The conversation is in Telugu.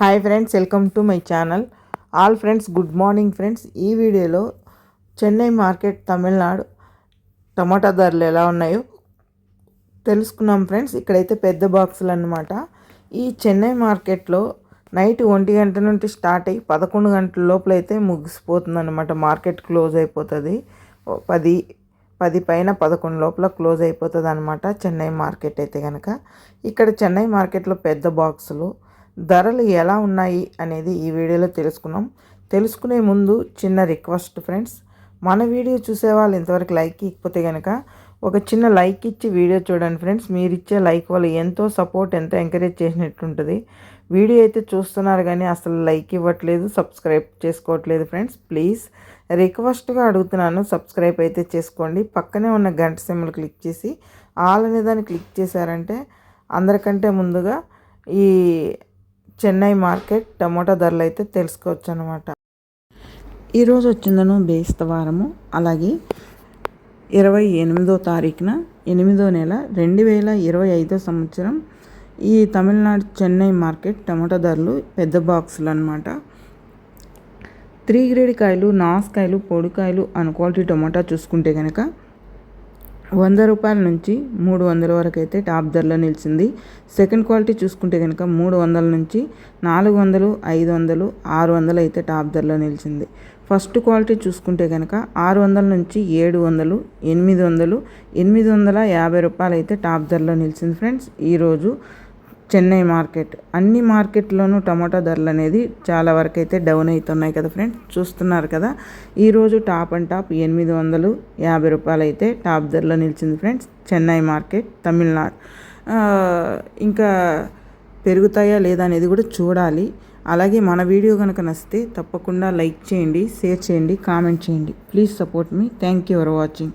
Hi friends welcome to my channel. All friends good morning friends. ఈ వీడియోలో చెన్నై మార్కెట్ తమిళనాడు టమాటా ధరలు ఎలా ఉన్నాయో తెలుసుకున్నాం ఫ్రెండ్స్. ఇక్కడైతే పెద్ద బాక్సులు అనమాట ఈ చెన్నై మార్కెట్లో నైట్ ఒంటి గంట నుండి స్టార్ట్ అయ్యి పదకొండు గంటల లోపల అయితే ముగిసిపోతుంది అనమాట మార్కెట్ క్లోజ్ అయిపోతుంది. పది పది పైన పదకొండు లోపల క్లోజ్ అయిపోతుంది అనమాట చెన్నై మార్కెట్ అయితే కనుక ఇక్కడ చెన్నై మార్కెట్లో పెద్ద బాక్సులు ధరలు ఎలా ఉన్నాయి అనేది ఈ వీడియోలో తెలుసుకున్నాం. తెలుసుకునే ముందు చిన్న రిక్వెస్ట్ ఫ్రెండ్స్ మన వీడియో చూసే వాళ్ళు ఇంతవరకు లైక్ ఇకపోతే కనుక ఒక చిన్న లైక్ ఇచ్చి వీడియో చూడండి ఫ్రెండ్స్. మీరు ఇచ్చే లైక్ వల్ల ఎంతో సపోర్ట్ ఎంతో ఎంకరేజ్ చేసినట్టుంటుంది వీడియో అయితే చూస్తున్నారు కానీ అసలు లైక్ ఇవ్వట్లేదు సబ్స్క్రైబ్ చేసుకోవట్లేదు ఫ్రెండ్స్. ప్లీజ్ రిక్వెస్ట్గా అడుగుతున్నాను సబ్స్క్రైబ్ అయితే చేసుకోండి. పక్కనే ఉన్న గంట సింబల్ క్లిక్ చేసి ఆల్ అనే దాన్ని క్లిక్ చేశారంటే అందరికంటే ముందుగా ఈ చెన్నై మార్కెట్ టమోటా ధరలు అయితే తెలుసుకోవచ్చు అనమాట ఈరోజు వచ్చిందను బేస్తవారము అలాగే ఇరవై ఎనిమిదో తారీఖున ఎనిమిదో నెల రెండు వేల ఇరవై ఐదో సంవత్సరం ఈ తమిళనాడు చెన్నై మార్కెట్ టమోటా ధరలు పెద్ద బాక్సులు అనమాట త్రీ గ్రేడ్ కాయలు నాసుకాయలు పొడికాయలు అన్ క్వాలిటీ టమోటా చూసుకుంటే కనుక వంద రూపాయల నుంచి మూడు వందల వరకు అయితే టాప్ ధరలో నిలిచింది. సెకండ్ క్వాలిటీ చూసుకుంటే కనుక మూడు వందల నుంచి నాలుగు వందలు ఐదు వందలు ఆరు వందలు అయితే టాప్ ధరలో నిలిచింది. ఫస్ట్ క్వాలిటీ చూసుకుంటే కనుక ఆరు వందల నుంచి ఏడు వందలు ఎనిమిది వందలు ఎనిమిది వందల యాభై రూపాయలు అయితే టాప్ ధరలో నిలిచింది ఫ్రెండ్స్. ఈరోజు చెన్నై మార్కెట్. అన్ని మార్కెట్లోనూ టమాటా ధరలు అనేది చాలా వరకు అయితే డౌన్ అవుతున్నాయి కదా ఫ్రెండ్స్. చూస్తున్నారు కదా ఈరోజు టాప్ అండ్ టాప్ ఎనిమిది వందలు యాభై రూపాయలు అయితే టాప్ ధరలో నిలిచింది ఫ్రెండ్స్ చెన్నై మార్కెట్ తమిళనాడు. ఇంకా పెరుగుతాయా లేదా అనేది కూడా చూడాలి. అలాగే మన వీడియో కనుక నచ్చితే తప్పకుండా లైక్ చేయండి షేర్ చేయండి కామెంట్ చేయండి. Please support me. Thank you for watching.